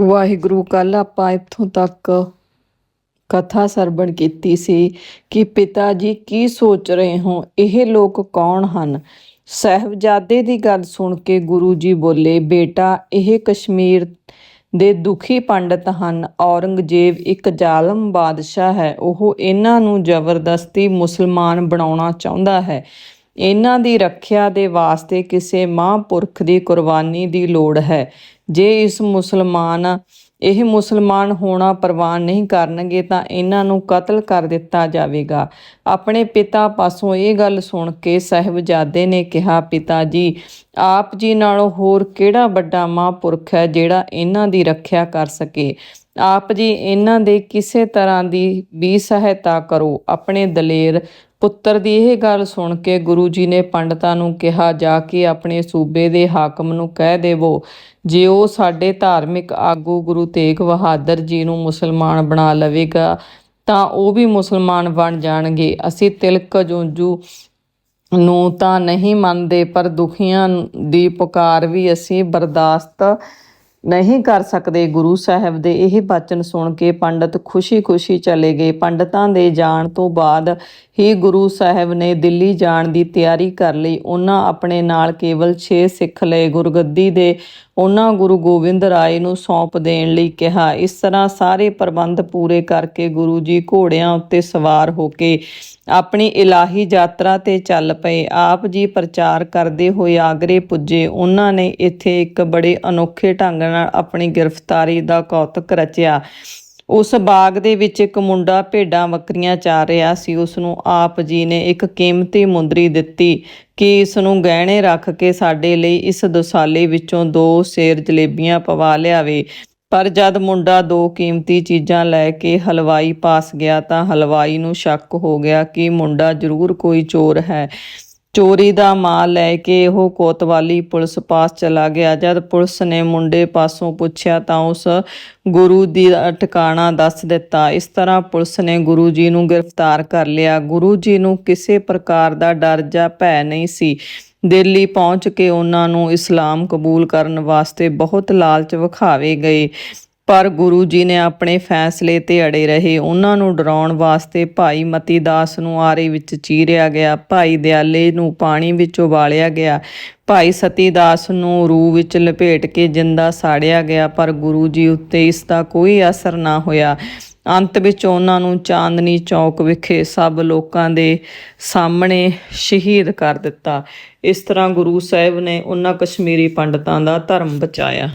ਵਾਹਿਗੁਰੂ ਕੱਲ ਆਪਾਂ ਇੱਥੋਂ ਤੱਕ ਕਥਾ ਸਰਵਣ ਕੀਤੀ ਸੀ ਕਿ ਪਿਤਾ ਜੀ ਕੀ ਸੋਚ ਰਹੇ ਹੋ? ਇਹ ਲੋਕ ਕੌਣ ਹਨ? ਸਹਿਬਜ਼ਾਦੇ ਦੀ ਗੱਲ ਸੁਣ ਕੇ ਗੁਰੂ ਜੀ ਬੋਲੇ, ਬੇਟਾ, ਇਹ ਕਸ਼ਮੀਰ ਦੇ ਦੁਖੀ ਪੰਡਤ ਹਨ। ਔਰੰਗਜ਼ੇਬ ਇੱਕ ਜ਼ਾਲਮ ਬਾਦਸ਼ਾਹ ਹੈ। ਉਹ ਇਹਨਾਂ ਨੂੰ ਜ਼ਬਰਦਸਤੀ ਮੁਸਲਮਾਨ ਬਣਾਉਣਾ ਚਾਹੁੰਦਾ ਹੈ। ਇਹਨਾਂ ਦੀ ਰੱਖਿਆ ਦੇ ਵਾਸਤੇ ਕਿਸੇ ਮਹਾਂਪੁਰਖ ਦੀ ਕੁਰਬਾਨੀ ਦੀ ਲੋੜ ਹੈ। ਜੇ ਇਸ ਮੁਸਲਮਾਨ, ਇਹ ਮੁਸਲਮਾਨ ਹੋਣਾ ਪ੍ਰਵਾਨ ਨਹੀਂ ਕਰਨਗੇ ਤਾਂ ਇਹਨਾਂ ਨੂੰ ਕਤਲ ਕਰ ਦਿੱਤਾ ਜਾਵੇਗਾ। ਆਪਣੇ ਪਿਤਾ ਪਾਸੋਂ ਇਹ ਗੱਲ ਸੁਣ ਕੇ ਸਾਹਿਬਜ਼ਾਦੇ ਨੇ ਕਿਹਾ, ਪਿਤਾ ਜੀ, ਆਪ ਜੀ ਨਾਲੋਂ ਹੋਰ ਕਿਹੜਾ ਵੱਡਾ ਮਹਾਂਪੁਰਖ ਹੈ ਜਿਹੜਾ ਇਹਨਾਂ ਦੀ ਰੱਖਿਆ ਕਰ ਸਕੇ? ਆਪ ਜੀ ਇਹਨਾਂ ਦੇ ਕਿਸੇ ਤਰ੍ਹਾਂ ਦੀ ਵੀ ਸਹਾਇਤਾ ਕਰੋ। ਆਪਣੇ ਦਲੇਰ ਪੁੱਤਰ ਦੀ ਇਹ ਗੱਲ ਸੁਣ ਕੇ ਗੁਰੂ ਜੀ ਨੇ ਪੰਡਤਾਂ ਨੂੰ ਕਿਹਾ, ਜਾ ਕੇ ਆਪਣੇ ਸੂਬੇ ਦੇ ਹਾਕਮ ਨੂੰ ਕਹਿ ਦੇਵੋ, ਜੇ ਉਹ ਸਾਡੇ ਧਾਰਮਿਕ ਆਗੂ ਗੁਰੂ ਤੇਗ ਬਹਾਦਰ ਜੀ ਨੂੰ ਮੁਸਲਮਾਨ ਬਣਾ ਲਵੇਗਾ, ਤਾਂ ਉਹ ਵੀ ਮੁਸਲਮਾਨ ਬਣ ਜਾਣਗੇ। ਅਸੀਂ ਤਿਲਕ ਜੂੰਜੂ ਨੂੰ ਤਾਂ ਨਹੀਂ ਮੰਨਦੇ, ਪਰ ਦੁਖੀਆਂ ਦੀ ਪੁਕਾਰ ਵੀ ਅਸੀਂ ਬਰਦਾਸ਼ਤ ਨਹੀਂ ਕਰ ਸਕਦੇ ਗੁਰੂ ਸਾਹਿਬ ਦੇ ਇਹ ਬਚਨ ਸੁਣ ਕੇ ਪੰਡਤ ਖੁਸ਼ੀ-ਖੁਸ਼ੀ ਚਲੇ ਗਏ। ਪੰਡਤਾਂ ਦੇ ਜਾਣ ਤੋਂ ਬਾਅਦ ਹੀ ਗੁਰੂ ਸਾਹਿਬ ਨੇ ਦਿੱਲੀ ਜਾਣ ਦੀ ਤਿਆਰੀ ਕਰ ਲਈ। ਉਹਨਾਂ ਆਪਣੇ ਨਾਲ ਕੇਵਲ 6 ਸਿੱਖ ਲਏ। ਗੁਰਗੱਦੀ ਦੇ ਉਹਨਾਂ ਗੁਰੂ ਗੋਬਿੰਦ ਰਾਏ ਨੂੰ ਸੌਂਪ ਦੇਣ ਲਈ ਕਿਹਾ। ਇਸ ਤਰ੍ਹਾਂ ਸਾਰੇ ਪ੍ਰਬੰਧ ਪੂਰੇ ਕਰਕੇ ਗੁਰੂ ਜੀ ਘੋੜਿਆਂ ਉੱਤੇ ਸਵਾਰ ਹੋ ਕੇ ਆਪਣੀ ਇਲਾਹੀ ਯਾਤਰਾ ਤੇ ਚੱਲ ਪਏ। ਆਪ ਜੀ ਪ੍ਰਚਾਰ ਕਰਦੇ ਹੋਏ ਆਗਰੇ ਪੁੱਜੇ। ਉਹਨਾਂ ਨੇ ਇੱਥੇ ਇੱਕ ਬੜੇ ਅਨੋਖੇ ਢੰਗ ਨਾਲ ਆਪਣੀ ਗ੍ਰਿਫਤਾਰੀ ਦਾ ਕੌਤਕ ਰਚਿਆ। ਉਸ ਬਾਗ ਦੇ ਵਿੱਚ ਇੱਕ ਮੁੰਡਾ ਭੇਡਾਂ ਬੱਕਰੀਆਂ ਚਾਰ ਰਿਹਾ ਸੀ। ਉਸ ਨੂੰ ਆਪ ਜੀ ਨੇ ਇੱਕ ਕੀਮਤੀ ਮੁੰਦਰੀ ਦਿੱਤੀ ਕਿ ਇਸ ਨੂੰ ਗਹਿਣੇ ਰੱਖ ਕੇ ਸਾਡੇ ਲਈ ਇਸ ਦੁਸਾਲੇ ਵਿੱਚੋਂ ਦੋ ਸੇਰ ਜਲੇਬੀਆਂ ਪਵਾ ਲਿਆਵੇ। ਪਰ ਜਦ ਮੁੰਡਾ ਦੋ ਕੀਮਤੀ ਚੀਜ਼ਾਂ ਲੈ ਕੇ ਹਲਵਾਈ ਪਾਸ ਗਿਆ ਤਾਂ ਹਲਵਾਈ ਨੂੰ ਸ਼ੱਕ ਹੋ ਗਿਆ ਕਿ ਮੁੰਡਾ ਜ਼ਰੂਰ ਕੋਈ ਚੋਰ ਹੈ। ਚੋਰੀ ਦਾ ਮਾਲ ਲੈ ਕੇ ਉਹ ਕੋਤਵਾਲੀ ਪੁਲਿਸ ਪਾਸ ਚਲਾ ਗਿਆ। ਜਦ ਪੁਲਿਸ ਨੇ ਮੁੰਡੇ ਪਾਸੋਂ ਪੁੱਛਿਆ ਤਾਂ ਉਸ ਗੁਰੂ ਦੀ ਟਿਕਾਣਾ ਦੱਸ ਦਿੱਤਾ। ਇਸ ਤਰ੍ਹਾਂ ਪੁਲਿਸ ਨੇ ਗੁਰੂ ਜੀ ਨੂੰ ਗ੍ਰਿਫਤਾਰ ਕਰ ਲਿਆ। ਗੁਰੂ ਜੀ ਨੂੰ ਕਿਸੇ ਪ੍ਰਕਾਰ ਦਾ ਡਰ ਜਾਂ ਭੈ ਨਹੀਂ ਸੀ। ਦਿੱਲੀ ਪਹੁੰਚ ਕੇ ਉਹਨਾਂ ਨੂੰ ਇਸਲਾਮ ਕਬੂਲ ਕਰਨ ਵਾਸਤੇ ਬਹੁਤ ਲਾਲਚ ਵਿਖਾਵੇ ਗਏ। ਪਰ ਗੁਰੂ ਜੀ ਨੇ ਆਪਣੇ ਫੈਸਲੇ ਤੇ ਅੜੇ ਰਹੇ। ਉਹਨਾਂ ਨੂੰ ਡਰਾਉਣ ਵਾਸਤੇ ਭਾਈ ਮਤੀ ਦਾਸ ਨੂੰ ਆਰੇ ਵਿੱਚ ਚੀਰਿਆ ਗਿਆ। ਭਾਈ ਦਿਆਲੇ ਨੂੰ ਪਾਣੀ ਵਿੱਚ ਉਬਾਲਿਆ ਗਿਆ। ਭਾਈ ਸਤੀ ਦਾਸ ਨੂੰ ਰੂਹ ਵਿੱਚ ਲਪੇਟ ਕੇ ਜਿੰਦਾ ਸਾੜਿਆ ਗਿਆ, ਪਰ ਗੁਰੂ ਜੀ ਉੱਤੇ ਇਸ ਦਾ ਕੋਈ ਅਸਰ ਨਾ ਹੋਇਆ। ਅੰਤ ਵਿੱਚ ਉਹਨਾਂ ਨੂੰ ਚਾਂਦਨੀ ਚੌਕ ਵਿਖੇ ਸਭ ਲੋਕਾਂ ਦੇ ਸਾਹਮਣੇ ਸ਼ਹੀਦ ਕਰ ਦਿੱਤਾ। ਇਸ ਤਰ੍ਹਾਂ ਗੁਰੂ ਸਾਹਿਬ ਨੇ ਉਹਨਾਂ ਕਸ਼ਮੀਰੀ ਪੰਡਤਾਂ ਦਾ ਧਰਮ ਬਚਾਇਆ।